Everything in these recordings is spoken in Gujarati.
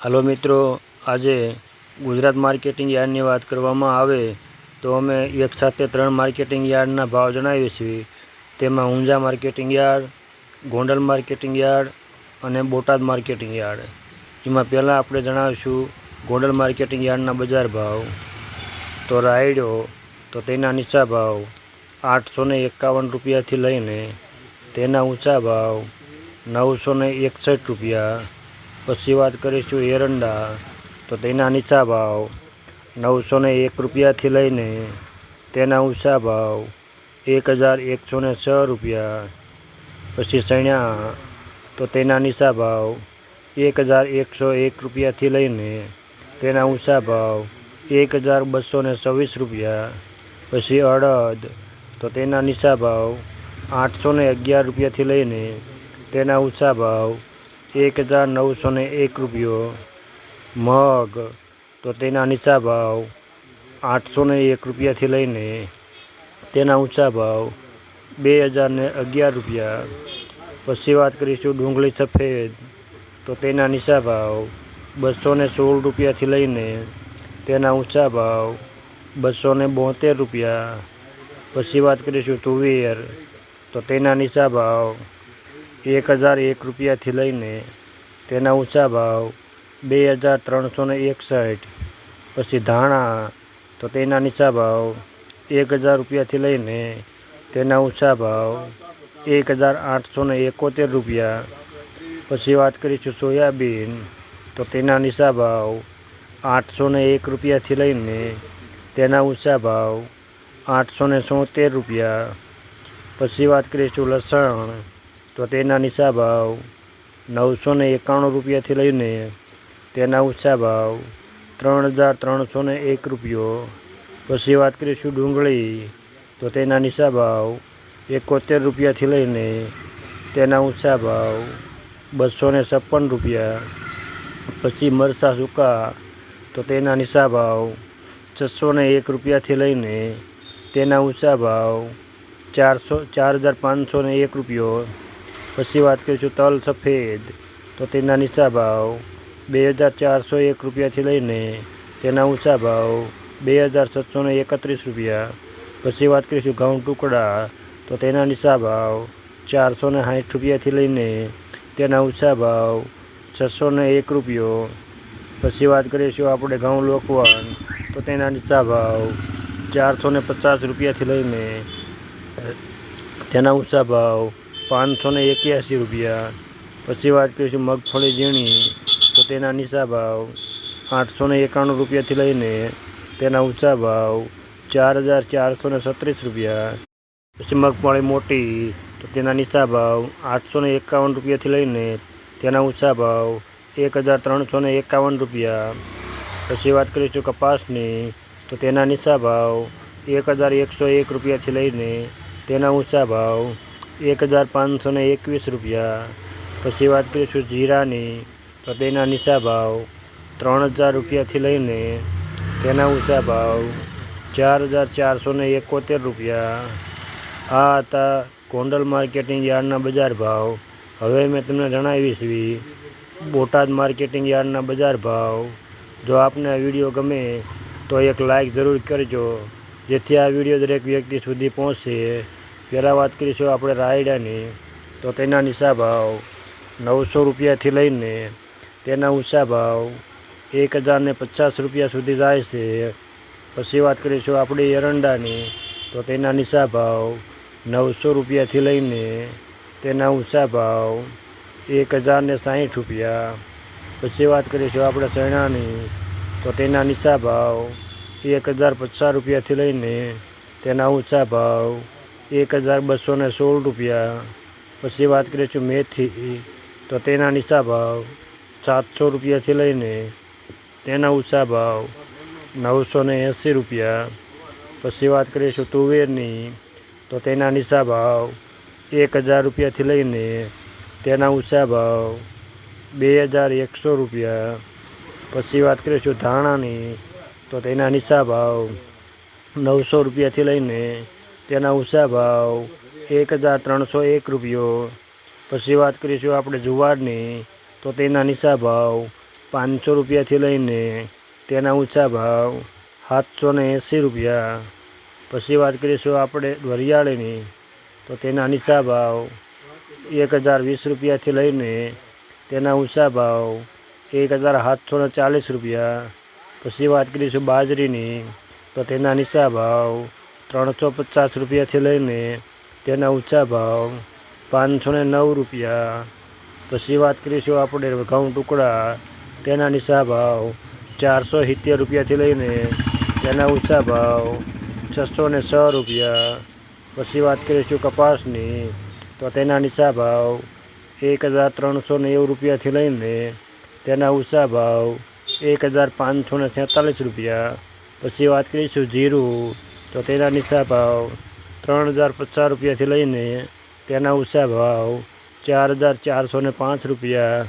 હાલો મિત્રો, આજે ગુજરાત માર્કેટિંગ યાર્ડની વાત કરવામાં આવે તો અમે એક સાથે ત્રણ માર્કેટિંગ યાર્ડના ભાવ જણાવીએ છીએ. તેમાં Unjha marketing yard, Gondal marketing yard અને બોટાદ માર્કેટિંગ યાર્ડ. એમાં પહેલાં આપણે જણાવીશું ગોંડલ માર્કેટિંગ યાર્ડના બજાર ભાવ, તો રાયડો, તો તેના નીચા ભાવ, આઠસો એકાવન રૂપિયાથી લઈને તેના ઊંચા ભાવ, નવસો એકસઠ રૂપિયા પછી વાત કરીશું એરંડા. તો તેના નીચા ભાવ નવસો ને એક રૂપિયાથી લઈને તેના ઊંચા ભાવ એક હજાર એકસો ને છ રૂપિયા. પછી ચણ્યા તો તેના નીચા ભાવ એક હજાર એકસો એક રૂપિયાથી લઈને તેના ઊંચા ભાવ એક હજાર બસો ને છવ્વીસ રૂપિયા. પછી અડદ, તો તેના નીચા ભાવ આઠસો ને અગિયાર રૂપિયાથી લઈને તેના ઊંચા ભાવ એક હજાર નવસો ને એક રૂપિયો. મગ, તો તેના નીચા ભાવ આઠસો ને એક રૂપિયાથી લઈને તેના ઊંચા ભાવ બે હજાર ને અગિયાર રૂપિયા. પછી વાત કરીશું ડુંગળી સફેદ, તો તેના નીચા ભાવ બસો ને સોળ રૂપિયાથી લઈને તેના ઊંચા ભાવ બસો ને બોતેર રૂપિયા. પછી વાત કરીશું તુવેર, તો તેના નીચા ભાવ એક હજાર એક રૂપિયાથી લઈને તેના ઊંચા ભાવ બે હજાર ત્રણસો ને એકસઠ. પછી ધાણા, તો તેના નીચા ભાવ એક હજાર રૂપિયાથી લઈને તેના ઊંચા ભાવ એક હજાર આઠસો ને એકોતેર રૂપિયા. પછી વાત કરીશું સોયાબીન, તો તેના નીચા ભાવ આઠસો ને એક રૂપિયાથી લઈને તેના ઊંચા ભાવ આઠસો ને રૂપિયા. પછી વાત કરીશું લસણ તો તેના નીચા ભાવ નવસો ને એકાણું રૂપિયાથી લઈને તેના ઊંચા ભાવ ત્રણ હજાર ત્રણસો ને એક રૂપિયો. પછી વાત કરીશું ડુંગળી. તો તેના નીચા ભાવ એકોતેર રૂપિયાથી લઈને તેના ઊંચા ભાવ બસો ને છપ્પન રૂપિયા. પછી મરસા સૂકા. તો તેના નીચા ભાવ છસો ને એક રૂપિયાથી લઈને તેના ઊંચા ભાવ ચારસો ચાર હજાર પાંચસો ને એક રૂપિયો. પછી વાત કરીશું તલ સફેદ. તો તેના નીચા ભાવ બે હજાર ચારસો એક રૂપિયાથી લઈને તેના ઊંચા ભાવ બે હજાર છસોને એકત્રીસ રૂપિયા. પછી વાત કરીશું ઘઉં ટુકડા. તો તેના નીચા ભાવ ચારસો ને સાઠ રૂપિયાથી લઈને તેના ઊંચા ભાવ છસો ને એક રૂપિયો. પછી વાત કરીશું આપણે ઘઉં લોકવન. તો તેના નીચા ભાવ ચારસો ને પચાસ રૂપિયાથી લઈને તેના ઊંચા ભાવ પાંચસો ને એક્યાસી રૂપિયા. પછી વાત કરીશું મગફળી ઝીણી, તો તેના નીચા ભાવ આઠસો ને એકાણું રૂપિયાથી લઈને તેના ઊંચા ભાવ ચાર હજાર ચારસો ને છત્રીસ રૂપિયા. પછી મગફળી મોટી, તો તેના નીચા ભાવ આઠસો ને એકાવન રૂપિયાથી લઈને તેના ઊંચા ભાવ એક હજાર ત્રણસો ને એકાવન રૂપિયા. પછી વાત કરીશું કપાસની, તો તેના નીચા ભાવ એક હજાર એકસો એક રૂપિયાથી લઈને તેના ઊંચા ભાવ એક હજાર પાંચસો ને એકવીસ રૂપિયા. પછી વાત કરીશું જીરાની, તો તેના નીચા ભાવ ત્રણ હજાર રૂપિયાથી લઈને તેના ઊંચા ભાવ ચાર હજાર ચારસો ને એકોતેર રૂપિયા. આ હતા ગોંડલ માર્કેટિંગ યાર્ડના બજાર ભાવ. હવે મેં તમને જણાવી છે બોટાદ માર્કેટિંગ યાર્ડના બજાર ભાવ. જો આપને આ વીડિયો ગમે, તો એક લાઈક જરૂર કરજો, જેથી આ વીડિયો દરેક વ્યક્તિ સુધી પહોંચે પહેલાં વાત કરીશું આપણે રાયડાની. તો તેના નીચા ભાવ નવસો રૂપિયાથી લઈને તેના ઊંચા ભાવ એક હજારને પચાસ રૂપિયા સુધી જાય છે. પછી વાત કરીશું આપણે એરંડાની. તો તેના નીચા ભાવ નવસો રૂપિયાથી લઈને તેના ઊંચા ભાવ એક હજારને સાહીઠ રૂપિયા. પછી વાત કરીશું આપણે ચણાની તો તેના નીચા ભાવ એક હજાર પચાસ રૂપિયાથી લઈને તેના ઊંચા ભાવ એક હજાર બસો ને સોળ રૂપિયા. પછી વાત કરીએ છું મેથી, તો તેના નીચા ભાવ સાતસો રૂપિયાથી લઈને તેના ઊંચા ભાવ નવસો ને એંસી રૂપિયા. પછી વાત કરીએ છું તુવેરની, તો તેના નીચા ભાવ એક હજાર રૂપિયાથી લઈને તેના ઊંચા ભાવ બે હજાર એકસો રૂપિયા. પછી વાત કરીએ છું ધાણાની, તો તેના નીચા ભાવ નવસો રૂપિયાથી લઈને તેના ઊંચા ભાવ એક હજાર ત્રણસો એક રૂપિયો. પછી વાત કરીશું આપણે જુવારની. તો તેના નીચા ભાવ પાંચસો રૂપિયાથી લઈને તેના ઊંચા ભાવ સાતસો ને એંસી રૂપિયા. પછી વાત કરીશું આપણે વરિયાળીની તો તેના નીચા ભાવ એક હજાર વીસ રૂપિયાથી લઈને તેના ઊંચા ભાવ એક હજાર સાતસો ને ચાલીસ રૂપિયા. પછી વાત કરીશું બાજરીની. તો તેના નીચા ભાવ ત્રણસો પચાસ રૂપિયાથી લઈને તેના ઊંચા ભાવ પાંચસો ને નવ રૂપિયા. પછી વાત કરીશું આપણે ઘઉં ટુકડા, તેના નીચા ભાવ ચારસો સિત્તેર રૂપિયાથી લઈને તેના ઊંચા ભાવ છસો ને છ રૂપિયા. પછી વાત કરીશું કપાસની, તો તેના નીચા ભાવ એક હજાર ત્રણસો નેવું રૂપિયાથી લઈને તેના ઊંચા ભાવ એક હજાર પાંચસો ને રૂપિયા. પછી વાત કરીશું જીરું તો તેના નીચા ભાવ ત્રણ હજાર પચાસ રૂપિયાથી લઈને તેના ઊંચા ભાવ ચાર હજાર ચારસો ને પાંચ રૂપિયા.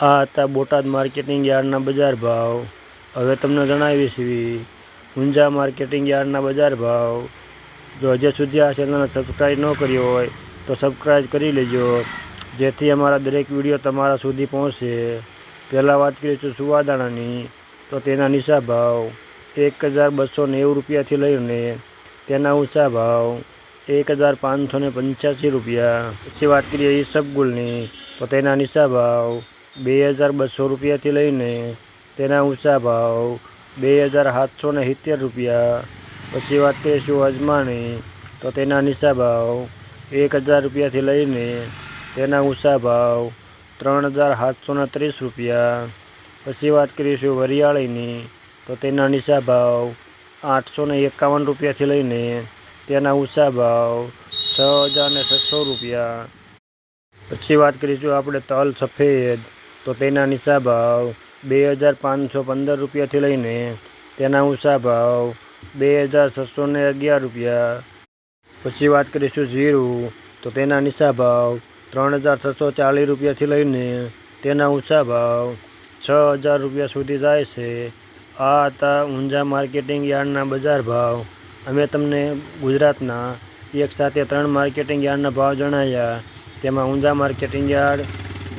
આ હતા બોટાદ માર્કેટિંગ યાર્ડના બજાર ભાવ. હવે તમને જણાવીશ છીએ, ઊંઝા માર્કેટિંગ યાર્ડના બજાર ભાવ. જો હજી સુધી આ ચેનલને સબસ્ક્રાઈબ ન કર્યો હોય, તો સબસ્ક્રાઈબ કરી લેજો. જેથી અમારા દરેક વીડિયો તમારા સુધી પહોંચશે પહેલાં વાત કરીશું સુવાદાણાની, તો તેના નીચા ભાવ. એક હજાર બસો નેવું રૂપિયાથી લઈને તેના ઊંચા ભાવ એક હજાર પાંચસો ને પંચ્યાસી રૂપિયા. પછી વાત કરીએ ઈસબગુલની તો તેના નીચા ભાવ બે હજાર બસો રૂપિયાથી લઈને તેના ઊંચા ભાવ બે હજાર સાતસો ને સિત્તેર રૂપિયા. પછી વાત કરીશું અજમાની તો તેના નીચા ભાવ એક હજાર રૂપિયાથી લઈને તેના ઊંચા ભાવ ત્રણ હજાર સાતસો ને ત્રીસ રૂપિયા. પછી વાત કરીશું વરિયાળીની તો તેના નીચા ભાવ આઠસો ને એકાવન રૂપિયાથી લઈને તેના ઊંચા ભાવ છ હજાર ને છસો રૂપિયા. પછી વાત કરીશું આપણે તલ સફેદ. તો તેના નીચા ભાવ બે હજાર પાંચસો પંદર રૂપિયાથી લઈને તેના ઊંચા ભાવ બે હજાર છસો ને અગિયાર રૂપિયા. પછી વાત કરીશું જીરું. તો તેના નીચા ભાવ ત્રણ હજાર છસો ચાલીસ રૂપિયાથી લઈને તેના ઊંચા ભાવ છ હજાર રૂપિયા સુધી જાય છે. આ હતા ઊંઝા માર્કેટિંગ યાર્ડના બજાર ભાવ. અમે તમને ગુજરાતના એક સાથે ત્રણ માર્કેટિંગ યાર્ડના ભાવ જણાવ્યા તેમાં Unjha marketing yard,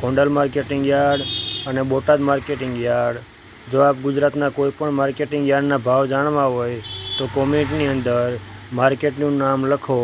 Gondal marketing yard અને બોટાદ માર્કેટિંગ યાર્ડ. જો આપ ગુજરાતના કોઈપણ માર્કેટિંગ યાર્ડના ભાવ જાણવા હોય, તો કોમેન્ટની અંદર માર્કેટનું નામ લખો.